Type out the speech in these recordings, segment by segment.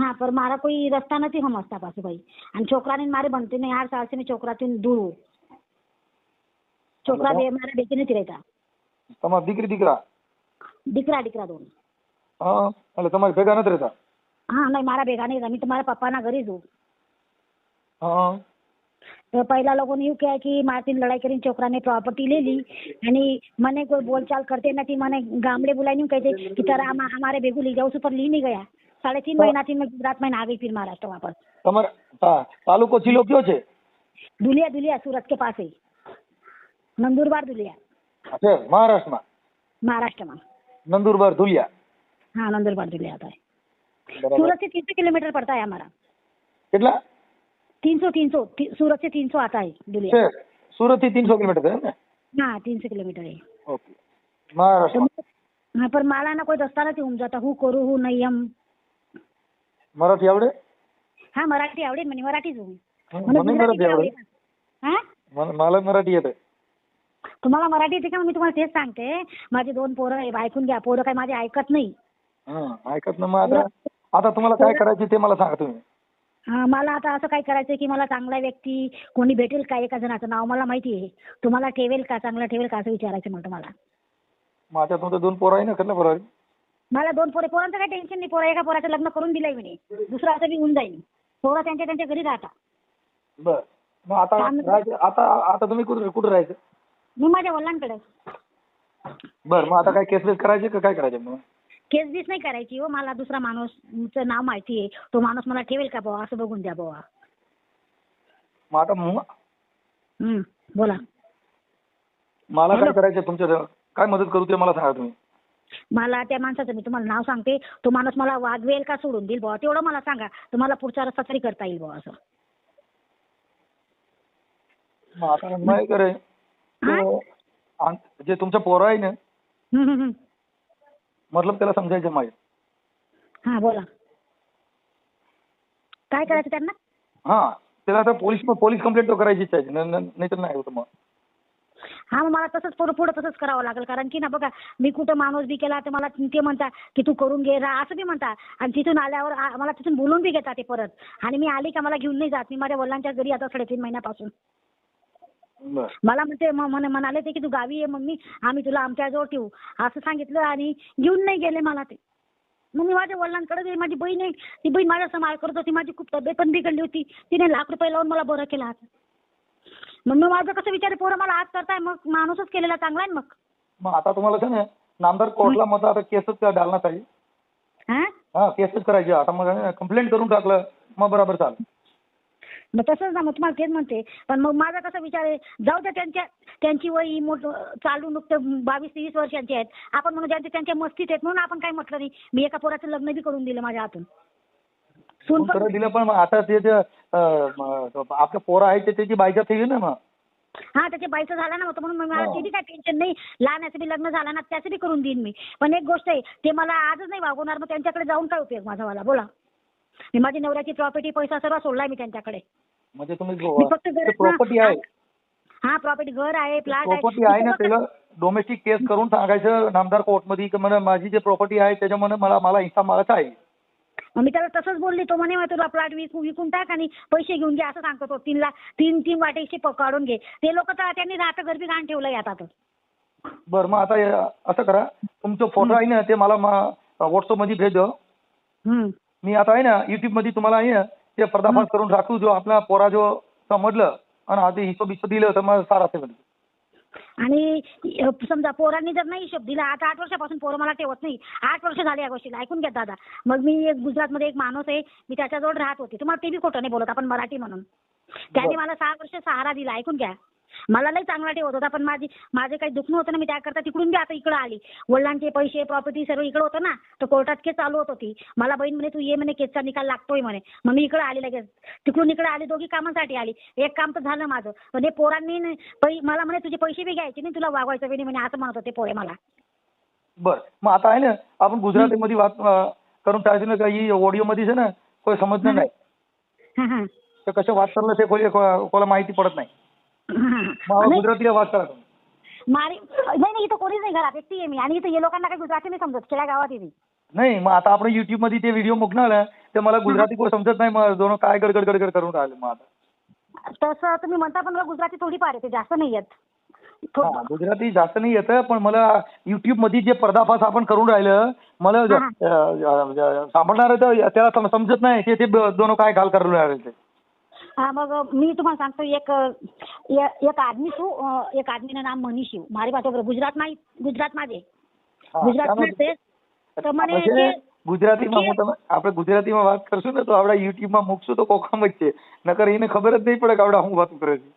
હા પણ મારા કોઈ રસ્તા નથી સમજતા પાછું ભાઈ. અને છોકરાને મારે બનતી નહીં સાલ છે ને છોકરાથી દૂર. છોકરા બે મારા ભેગી નથી રહેતા. તમારા દીકરી દીકરા? દીકરા દીકરા દોન. હા એટલે તમારે ભેગા નથી રહેતા? હા નહીં મારા ભેગા નહીં રહેતા. હું તો મારા પપ્પાના ઘરે છું હા. તો પહેલા લોકોને એવું કહે કે મારથી લડાઈ કરીને છોકરાને પ્રોપર્ટી લઈ અને મને કોઈ બોલચાલ કરતી નથી મને ગામડે બોલાવીને કહે છે કે તારા અમારે ભેગું લઈ જાઉં છું પણ લઈ નહીં ગયા. સાડે તીન મહિનાથી મેં ગુજરાતમાં ને આવી ફિર મહારાષ્ટ્ર વાપસ તમારે હા તાલુકો જિલ્લો કયો છે दुलिया दुलिया सूरत के पास है नंदुरबार दुलिया છે મહારાષ્ટ્રમાં महाराष्ट्र में નંદુરબાર ધુલિયા हाँ नंदुरबार दुलिया आता है બરાબર सूरत से तीन सौ किलोमीटर पड़ता है हमारा કેટલા तीन सौ तीन सौ सूरत से तीन सौ आता है दुलिया છે સુરત થી તીનસો કિલોમીટર છે એમ ને हाँ तीन सौ किलोमीटर है ઓકે મહારાષ્ટ્રમાં हाँ पर माला ना कोई रस्ता નથી સમજાતા હું કરું હું નહીં એમ मराठी आवडे हा मराठी आवडेल म्हणे मराठीच आहे. म्हणून मराठी आवडेल. हा? मला मराठी येते तुम्हाला मराठी येते का? मी तुम्हाला तेच सांगते. माझे दोन पोरं आहे ऐकून घ्या. पोरं काही माझे ऐकत नाही. हा ऐकत नाही. मग आता आता तुम्हाला काय करायचं ते मला सांगा तुम्ही. हा, मला आता असं काय करायचं की मला चांगला व्यक्ती कोणी भेटेल का एका जणाचं? नाव मला माहिती आहे. तुम्हाला ठेवेल का? चांगला ठेवेल का? असं विचारायचं मला तुम्हाला. माझ्यातून दोन पोरं आहे ना मला दोन पोरे पोरांचं काही टेन्शन नाही. पोरा एका पोराचं लग्न करून दिलंय मी दुसरं असं बी होऊन जाईल. पोरं त्यांच्या त्यांच्या घरी राहता. बर. मग आता राहायचं आता आता तुम्ही कुठं कुठं राहायचं? मी माझ्या वडिलांकडे. बर मग आता काय केस बेस करायचे का काय करायचे मग? केस बीस नाही करायची हो. मला दुसरा माणूस चं नाव माहिती आहे. तो माणूस मला ठेवेल का बाबा असं बघून द्या बाबा मग आता म- हम्म, बोला. मला काय. करायचं तुमच्या काय मदत करू ते मला सांगा तुम्ही. मला त्या माणसाचं मी तुम्हाला नाव सांगते. तो माणूस मला वागवेल का सोडून देईल बाबा तेवढं मला सांगा. तुम्हाला पुढचा रस्ता तरी करता येईल बाबा असं. मग आता नाही करे तो जे तुमच्या पोरं आहे ना हम्म, हम्म, हम्म. मतलब त्याला समजायचं माझे हा बोला. काय करायचं त्यांना? हा त्याला आता पोलीस पोलीस कंप्लेंट आहे. न- न- नाही तर नाही होत मग. हा मग मला तसंच पुढं पुढं तसंच करावं लागेल. कारण की ना बघा मी कुठं माणूस बी केला तर मला ते म्हणता की तू करून घे राहा असं बी म्हणता आणि तिथून आल्यावर आ- मला तिथून बोलून बी घेतात ते परत. आणि मी आली का मला घेऊन नाही जात. मी माझ्या वडिलांच्या घरी आता साडेतीन महिन्यापासून. बर. मला म्हणते म- म्हणे म्हणाले ते की तू गावी ये मम्मी. आम्ही तुला आमच्याजवळ ठेवू. असं सांगितलं आणि घेऊन नाही गेले मला ते. मग मी माझ्या वडिलांकडे गेली. माझी बहीण आहे. ती बहीण माझ्या सांभाळ करत होती. माझी खूप तब्येत पण बिघडली होती. तिने लाख रुपये लावून मला बरं केलं आता. मग मी माझं कसं विचार पोरं मला आज करताय मग माणूसच केलेला चांगला आहे मग. मग आता तुम्हाला काय ना नामदार कोर्टला मग आता केसच डालना पाहिजे हा? हा केसच करायची. आता मग कंप्लेंट करून टाकलं मग बरोबर चालेल. मग तसंच ना मग तुम्हाला तेच म्हणते. पण मग माझा कसा विचार आहे जाऊ द्या त्यांच्या त्यांची वय मोठ चालू नुकतं बावीस तेवीस वर्षांची आहेत. आपण म्हणून ज्यांच्या त्यांच्या मस्तीत आहेत म्हणून आपण काही म्हटलं नाही. मी एका पोराचं लग्न बी करून दिलं माझ्या हातून. सून पण खरं दिलं पण मग आता ते जे, आपलं पोरं आहे ते त्याची बायका ठेवी ना मग? हा त्याच्या बाईचं झालं ना होतं म्हणून मला हो. ते बी काय टेन्शन नाही. लहानाचं बी लग्न झालं ना त्याचं बी करून देईन मी. पण एक गोष्ट आहे ते मला आजच नाही वागवणार मग त्यांच्याकडे जाऊन काय उपयोग माझा वाला? बोला. मी माझी नवऱ्याची प्रॉपर्टी पैसा सर्व सोडलाय मी त्यांच्याकडे. म्हणजे तुम्ही मी फक्त प्रॉपर्टी आहे. हा प्रॉपर्टी घर आहे प्लॉट प्रॉपर्टी आहे. ना त्याला डोमेस्टिक केस करून सांगायचं नामदार कोर्टमध्ये की मला माझी जी प्रॉपर्टी आहे त्याच्यामध्ये मला मला हिस्सा मागायचा आहे. मग मी त्याला तसंच बोलली तो म्हणे तुला प्लॉट विकून विकून टाक आणि पैसे घेऊन घे असं सांगतो तो. तीन लाख तीन तीन वाटेचे प- काढून घे. ते लोक तर त्यांनी घर बी घाण ठेवलंय आता तर. बरं मग आता हे असं करा. तुमचं फोटो आहे ना ते मला व्हॉट्सअपमध्ये भेज द्या. हम्म. मी आता आहे ना युट्यूबमध्ये तुम्हाला आहे ना ते पर्दाफाश करून टाकू जो आपला पोरा जो समजलं आणि आधी हिशोब हिशोब दिलं तर मग सारा असेल आणि समजा पोरांनी जर नाही हिशोब दिला आता आठ वर्षापासून पोरं मला ठेवत नाही आठ वर्ष झाले या गोष्टीला. ऐकून घ्या दादा. मग मी एक गुजरातमध्ये एक माणूस आहे मी त्याच्याजवळ राहत होते. तुम्हाला ते बी खोटं नाही बोलत आपण मराठी म्हणून. त्याने मला सहा वर्ष सहारा दिला. ऐकून घ्या. मला लई चांगला ठेवत होता पण माझी माझे काही दुखणं होतं ना मी त्याकरता तिकडून बी आता इकडं आली. वडिलांचे पैसे प्रॉपर्टी सर्व इकडं होतं ना तर कोर्टात केस चालू होत होती. मला बहीण म्हणे तू ये म्हणे केसचा निकाल लागतोय म्हणे. मग मी इकडे आली लगेच. तिकडून इकडे आली दोघी कामासाठी आली. एक काम तर झालं माझं. पण हे पोरांनी न- पै मला म्हणे तुझे पैसे बी घ्यायचे नाही तुला वागवायचं बी नाही म्हणे असं म्हणत होते पोरे मला. बरं. मग आता आहे ना आपण गुजरातीमध्ये बात अं, करून टाकायचं ना काही ऑडिओमध्येच आहे ना कोणी समजणार नाही. हा, हा. ते कसं चाललं ते कोणी कोणाला माहिती पडत नाही, गुजरातीला करा तुम्ही. मारी नाही नाही इथं कोणीच नाही घरात. एकटी आहे मी. आणि इथं हे लोकांना काही गुजराती नाही समजत. खेड्या गावात आहे मी. नाही मग आता आपण युट्यूबमध्ये ते व्हिडिओ ना ते मला गुजराती कोण समजत नाही. मग दोन काय गडगड गडगड करून राहिले मग आता. तसं तुम्ही म्हणता पण मला गुजराती थोडीफार येते. जास्त नाही येत. हा, गुजराती जास्त नाही येतं पण मला युट्यूबमध्ये जे पर्दाफाश आपण करून राहिलं मला ज-. अ, अ, सापडणार तर त्याला सम- समजत नाही. ते ते ब- दोन काय घाल करून राहिले. ते હા મગ मी तुम्हाला सांगतो एक ए- एक આદમી છું અ, એક આદમીનું નામ મનીષ છું મારી પાસે બરોબર ગુજરાતમાં ગુજરાતમાં જ છે હા, ગુજરાતમાં જ છે તો મને આપણે છે ને, જે- ગુજરાતીમાં હું તમે આપણે ગુજરાતીમાં વાત કરશું ને તો આપણે યુટ્યુબમાં મૂકશું તો કોકમ જ છે નકર એને ખબર જ નહીં પડે કે આપણે શું વાત કરે છે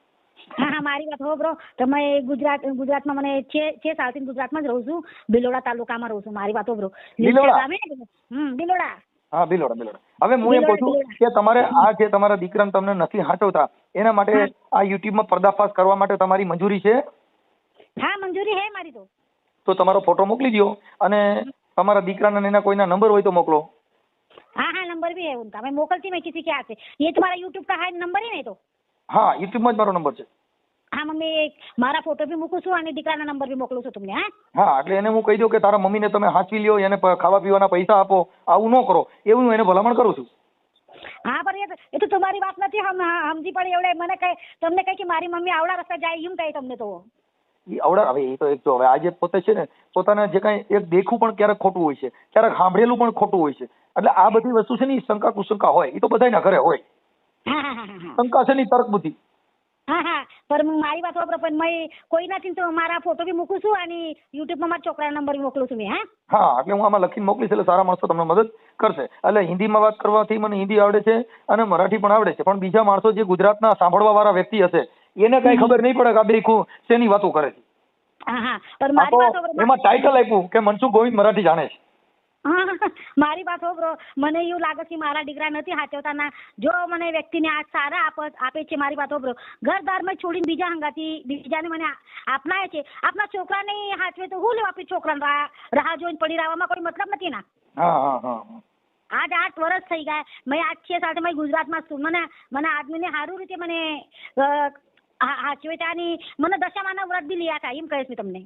હા હા મારી વાત હોબરો તમે ગુજરાત ગુજરાતમાં મને છે છે સાલથી ગુજરાતમાં જ રહું છું બિલોડા તાલુકામાં રહું છું મારી વાત હોબરો બિલોડા? ગામે ને? હમ બિલોડા હા બિલોડા બિલોડા હવે હું એમ કહું છું બિલોડા, કે તમારે આ જે તમારા દીકરાને તમને નથી હાચવતા એના માટે હા. આ યુટ્યુબમાં પર્દાફાશ કરવા માટે તમારી મંજૂરી છે હા મંજૂરી હે મારી તો તો તમારો ફોટો મોકલી દો અને તમારા દીકરાના ને એના કોઈના નંબર હોય તો મોકલો हाँ हाँ नंबर भी है उनका मैं मोकलती मैं किसी के हाथ से ये तुम्हारा यूट्यूब का है नंबर ही नहीं तो હા યુટ્યુબમાં જ મારો નંબર છે હા મમ્મી મારા ફોટો બી મૂકું છું અને દીકરાના નંબર બી મોકલું છું તમને હા? હા એટલે એને હું કહી દઉં કે તારા મમ્મીને તમે હાંચવી લ્યો એને પ- ખાવા પીવાના પૈસા આપો આવું ન કરો એવું હું એને ભલામણ કરું છું. હા પણ એ તો એ તો તમારી વાત નથી હમ હા, સમજી પડી એવડે. મને કઈ તમને કઈ કે મારી મમ્મી આવડા રસ્તા જાય એમ કહે તમને તો. એ અવડા હવે એ તો એક જો હવે આજે પોતે છે ને પોતાના જે કાંઈ એક દેખવું પણ ક્યારેક ખોટું હોય છે ક્યારેક સાંભળેલું પણ ખોટું હોય છે. એટલે આ બધી વસ્તુ છે ને શંકા કુશંકા હોય એ તો બધાયના ઘરે હોય. હા હા હા હા હા. શંકા છે ને ઈ તર્ક બુદ્ધિ હા હા. પણ મારી વાત વાપરો પણ મેં કોઈ નથી તો મારા ફોટો બી મૂકું છું અને યુટ્યુબમાં મારા છોકરાના નંબર બી મોકલું છું મેં હા. હા એટલે હું આમાં લખીને મોકલીશ એટલે સારા માણસો તમને મદદ કરશે. એટલે હિન્દીમાં વાત કરવાથી મને હિન્દી આવડે છે અને મરાઠી પણ આવડે છે. પણ બીજા માણસો જે ગુજરાતના સાંભળવા વાળા વ્યક્તિ હશે એને કઈ ખબર નહીં પડે કે આ બે શેની વાતો કરે છે. હા હા. પણ મારી વાત એમાં ટાઇટલ આપ્યું કે મનસુખ ગોવિંદ મરાઠી જાણે છે. મારી વાત હોબરો મને એવું લાગે છે મારા દીકરા નથી હાચવતા ના જો મને વ્યક્તિને આ સારા આપ છે મારી વાત હોબરો ઘરદારમાં છોડીને બીજા હંગાથી બીજાને મને આપનાય છે. આપના છોકરાને હાચવે તો હું લેવા આપી છોકરાને રાહ જોઈને પડી રહેવામાં કોઈ મતલબ નથી ના. આજ આઠ વર્ષ થઈ ગયા. મેં આજ છે સાથે મેં ગુજરાતમાં મને મને આદમીને સારું રીતે મને હાચવે ત્યાંની મને દશામાના વ્રત બી લીયા હતા એમ કહીશ મેં તમને.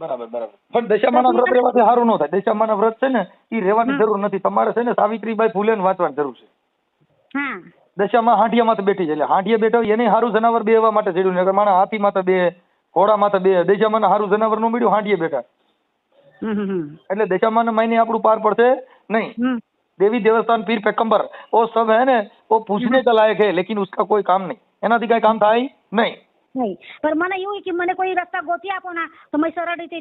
બરાબર પણ દશામાના વ્રત રહેવાથી સારું ન થાય. દશામાના વ્રત છે ને એ રહેવાની જરૂર નથી. તમારે છે ને સાવિત્રીબાઈ ફૂલે વાંચવાની જરૂર છે. દશામાં હાંઠિયામાં તો બેઠી છે એટલે હાંઠિયા બેઠા હોય એને સારું જનાવર બે એવા માટે ચડ્યું. નહીં માણા હાથી માથે બે ઘોડા માથે બે. દશામાના સારું જનાવરનું મળ્યું હાંઠિયે બેઠા. એટલે દશામાના મહિને આપણું પાર પડશે નહીં. દેવી દેવસ્થાન પીર પેકંબર. ઓ સબ હે ને ઓ પૂછને કે લાયક હે લેકિન ઉસકા કોઈ કામ નહીં. એનાથી કઈ કામ થાય નહીં. નહીં. પણ મને એવું કે મને કોઈ રસ્તા ગોતી આપો ના, તો મેં સરળ રીતે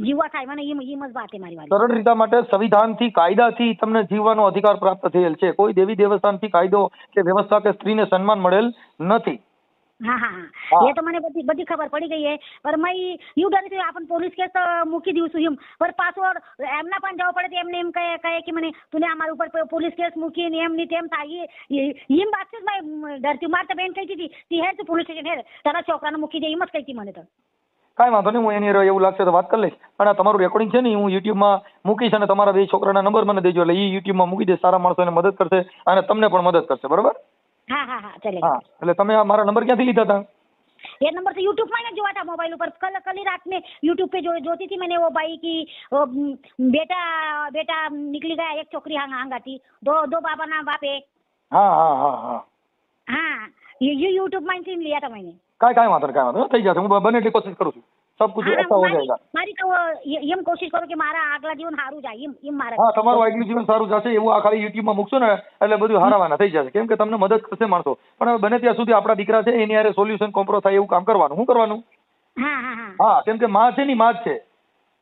જીવવા થાય. મને એમ એમ જ વાત છે મારી વાત સરળ રીતે માટે સંવિધાનથી, કાયદાથી તમને જીવવાનો અધિકાર પ્રાપ્ત થયેલ છે. કોઈ દેવી દેવસ્થાનથી કાયદો કે વ્યવસ્થા કે સ્ત્રીને સન્માન મળેલ નથી. હા હા એ તો મને બધી બધી ખબર પડી ગઈ હે. પણ મય યુ ડરી છે. આપણ પોલીસ કેસ મૂકી દઉં છું એમ. પણ પાછું એમના પણ જવું પડે તો એમને એમ કહે કહે કે મને તું અમારા ઉપર પોલીસ કેસ મૂકી ને એમ ની તેમ થાય. એમ વાત છે મેં ડરતી. મારે તો બેન કહી હતી તી હેર તું પોલીસ સ્ટેશન હેર તારા છોકરાને મૂકી દે. એમ જ કહી મને તો. કાંઈ વાંધો નહીં હું એની એવું લાગશે તો વાત કરી લઈશ. પણ આ તમારું રેકોર્ડિંગ છે ને હું યુટ્યુબમાં મૂકીશ અને તમારા બે છોકરાના નંબર મને દેજો. એટલે એ યુટ્યુબમાં મૂકી દે સારા માણસોને મદદ કરશે અને તમને પણ મદદ કરશે. બરોબર? હા હા હા ચાલે હા એટલે તમે આ મારા નંબર ક્યાંથી લીધા હતા ये नंबर से यूट्यूब में ना जो था मोबाइल ऊपर कल कल ही रात में यूट्यूब पे जो जोती थी मैंने वो भाई की वो, म, बेटा बेटा निकली गया एक छोकरी हांगा हांगा थी दो दो बाबा ना बाप एक હા હા હા હા हाँ ये ये यूट्यूब में से लिया था मैंने કાંઈ કાંઈ વાંધો નહીં કાંઈ વાંધો નહીં થઈ જશે હું બને એટલી કોશિશ કરું છું સબ કુછ हाँ, अच्छा हो मारी जाएगा मारी तो ये- એમ કોશિશ કરો કે મારા આગલા જીવન સારું જાય એમ એમ મારા હા તમારું આગલું જીવન સારું જશે એવું આ ખાલી યુટ્યુબમાં મૂકશો ને એટલે બધું હારાવાના થઈ જશે કેમ કે તમને મદદ કરશે માણસો પણ હવે બને ત્યાં સુધી આપણા દીકરા છે એની હારે સોલ્યુશન કોમ્પ્રો થાય એવું કામ કરવાનું શું કરવાનું હા હા હા હા કેમ કે માં છે ની માં જ છે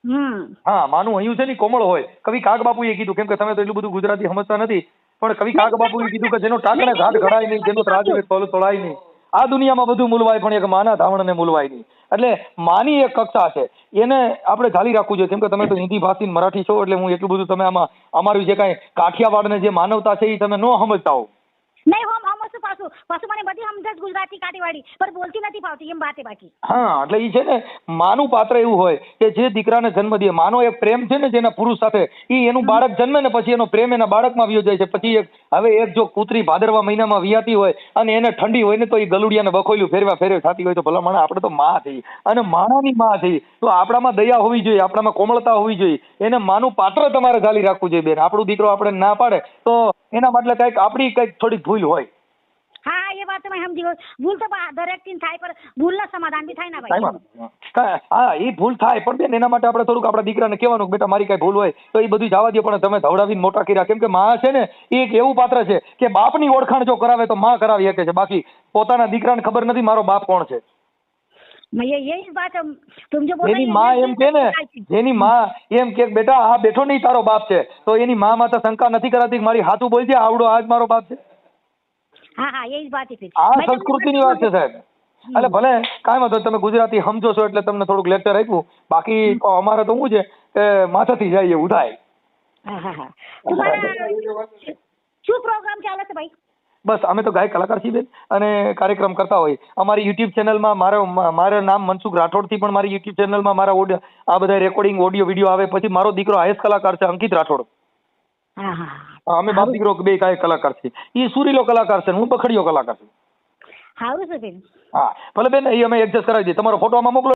હમ હા માનું હૈયું છે ને ઈ કોમળ હોય કવિ કાગ બાપુએ કીધું કેમ કે તમે તો એટલું બધું ગુજરાતી સમજતા નથી પણ કવિ કાગ બાપુએ કીધું કે જેનો ટાકણે ઘાટ ઘડાય નહીં જેનો ત્રાજ તોલ તોળાય નહીં આ દુનિયામાં બધું મૂલવાય પણ એક માના ધાવણને મૂલવાય નહીં. એટલે માની એક કક્ષા છે. એને આપણે જાળી રાખવું જોઈએ. કેમ કે તમે તો હિન્દી ભાષી મરાઠી છો, એટલે હું એટલું બધું તમે આમાં, અમારું જે કાંઈ કાઠિયાવાડને જે માનવતા છે એ તમે ન સમજતા હો નહીં પાછું પાછું મને બધી સમજે ગુજરાતી કાઠીવાડી પણ બોલતી નથી ફાવતી, એમ વાતે બાકી. હા, એટલે એ છે ને, માનું પાત્ર એવું હોય કે જે દીકરાને જન્મ દે, માનો એક પ્રેમ છે ને જેના પુરુષ સાથે એ એનું બાળક જન્મે ને પછી એનો પ્રેમ એના બાળકમાં વ્યો જાય છે. પછી એક, હવે એક જો કૂતરી ભાદરવા મહિનામાં વિયાતી હોય અને એને ઠંડી હોય ને તો એ ગલુડિયાને બખોલ્યું, ફેરવા ફેરવે થતી હોય તો ભલા માણા આપણે તો માં થઈ અને માણાની માં થઈ તો આપણામાં દયા હોવી જોઈએ, આપણામાં કોમળતા હોવી જોઈએ. એને માનું પાત્ર તમારે ખાલી રાખવું જોઈએ બેન. આપણું દીકરો આપણે ના પાડે, તો એના માટે કંઈક આપણી કંઈક થોડીક ભૂલ હોય. એ વાત તમે સમજી ભૂલ તો દરેકથી થાય પણ ભૂલ ના સમાધાન બી થાય ના ભાઈ. હા એ ભૂલ થાય પણ બેન એના માટે આપણે થોડુંક આપણા દીકરાને કહેવાનું બેટા મારી કઈ ભૂલ હોય તો એ બધું જવા દે પણ તમે ધવડાવીને મોટા કર્યા. કેમ કે માં છે ને એ એક એવું પાત્ર છે કે બાપની ઓળખાણ જો કરાવે તો માં કરાવી શકે છે. બાકી પોતાના દીકરાને ખબર નથી મારો બાપ કોણ છે. એની માં એમ કે ને જેની માં એમ કે બેટા આ બેઠો નહીં તારો બાપ છે. તો એની માં માં શંકા નથી કરાતી મારી હાથું બોલજે આવડો આજ મારો બાપ છે? હા હા એ જ ભાતીપીઠ આ સંસ્કૃતિની વાત છે સાહેબ. એટલે ભલે કાંઈ વાંધો તમે ગુજરાતી સમજો છો એટલે તમને થોડુંક લેક્ચર આપ્યું. બાકી અમારે તો શું છે કે માથાથી જાય એવું થાય શું પ્રોગ્રામ ચાલે છે ભાઈ? બસ અમે તો ગાયક કલાકાર છીએ બેન અને કાર્યક્રમ કરતા હોય અમારી યુટ્યુબ ચેનલમાં મારો મારું નામ મનસુખ રાઠોડથી પણ મારી યુટ્યુબ ચેનલમાં મારા ઓડિયો આ બધા રેકોર્ડિંગ ઓડિયો વીડિયો આવે. પછી મારો દીકરો આયસ કલાકાર છે અંકિત રાઠોડ. અમે બાપ દીકરો બે કાય કલાકાર છે એ સુરીલો કલાકાર છે હું બખડીયો કલાકાર છું. સારું છે બેન. હા ભલે બેન એ અમે એડજસ્ટ કરાવી દઈએ. તમારો ફોટો આમાં મોકલો.